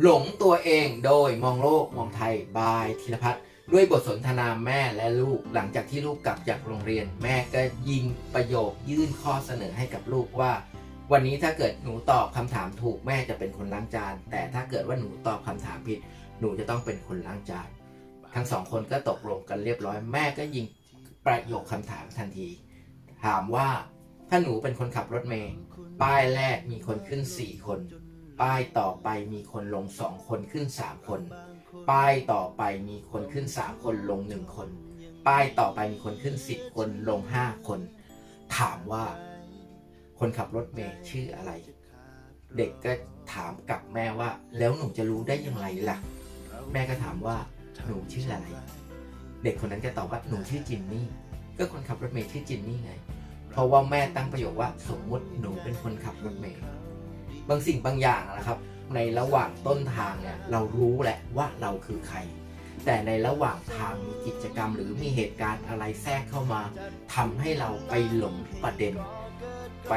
หลงตัวเองโดยมองโลกมองไทยบายธีรพัฒน์ด้วยบทสนทนาแม่และลูกหลังจากที่ลูกกลับจากโรงเรียน แม่ก็ยิงประโยคยื่นข้อเสนอให้กับลูกว่า วันนี้ถ้าเกิดหนูตอบคำถามถูกแม่จะเป็นคนล้างจาน แต่ถ้าเกิดว่าหนูตอบคำถามผิด หนูจะต้องเป็นคนล้างจาน ทั้งสองคนก็ตกลงกันเรียบร้อยแม่ก็ยิงประโยคคำถามทันที ถามว่าถ้าหนูเป็นคนขับรถเมย์ป้ายแรกมีคนขึ้น4คน ป้ายต่อไปมีคนลง2คนขึ้น3คน ป้ายต่อไปมีคนขึ้น3คนลง1คน ป้ายต่อไปมีคนขึ้น10คนลง5คน ถามว่า คนขับรถเมย์ชื่ออะไร เด็กก็ถามกลับแม่ว่า แล้วหนูจะรู้ได้อย่างไรล่ะ แม่ก็ถามว่า หนูชื่ออะไร เด็กคนนั้นก็ตอบว่าหนูชื่อจินนี่ ก็คนขับรถเมย์ชื่อจินนี่ไง เพราะว่าแม่ตั้งประโยคว่าสมมุติหนูเป็นคนขับรถเมย์ บางสิ่งบางอย่างนะครับ ในระหว่างต้นทางเนี่ยเรารู้แหละว่าเราคือใคร แต่ในระหว่างทางมีกิจกรรม หรือมีเหตุการณ์อะไรแทรกเข้ามาทำให้เราไปหลงประเด็น ไป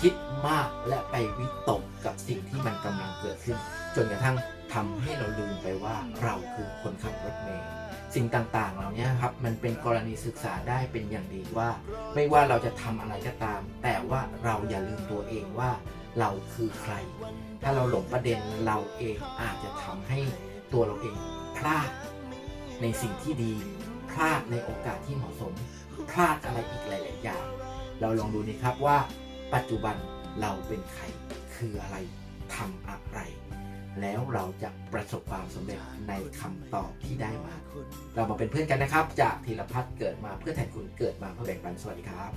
คิดมากและไปวิตกกับสิ่งที่มันกำลังเกิดขึ้น จนกระทั่งทำให้เราลืมไปว่าเราคือคนขับรถเมล์สิ่งต่างๆ เหล่านี้ครับมันเป็นกรณีศึกษาได้เป็นอย่างดีว่า ไม่ว่าเราจะทำอะไรก็ตาม แต่ว่าเราอย่าลืมตัวเองว่า เราคือใคร ถ้าเราหลงประเด็นเราเองอาจจะทำให้ตัวเราเองพลาดในสิ่งที่ดี พลาดในโอกาสที่เหมาะสม พลาดอะไรอีกหลาย ๆ อย่าง เราลองดูนี่ครับว่าปัจจุบันเราเป็นใครคืออะไรทำอะไร แล้วเราจะประสบความสำเร็จในคำตอบที่ได้มา เรามาเป็นเพื่อนกันนะครับ จากธีรพัฒน์เกิดมาเพื่อแทนคุณเกิดมาเพื่อแบ่งปันสวัสดีครับ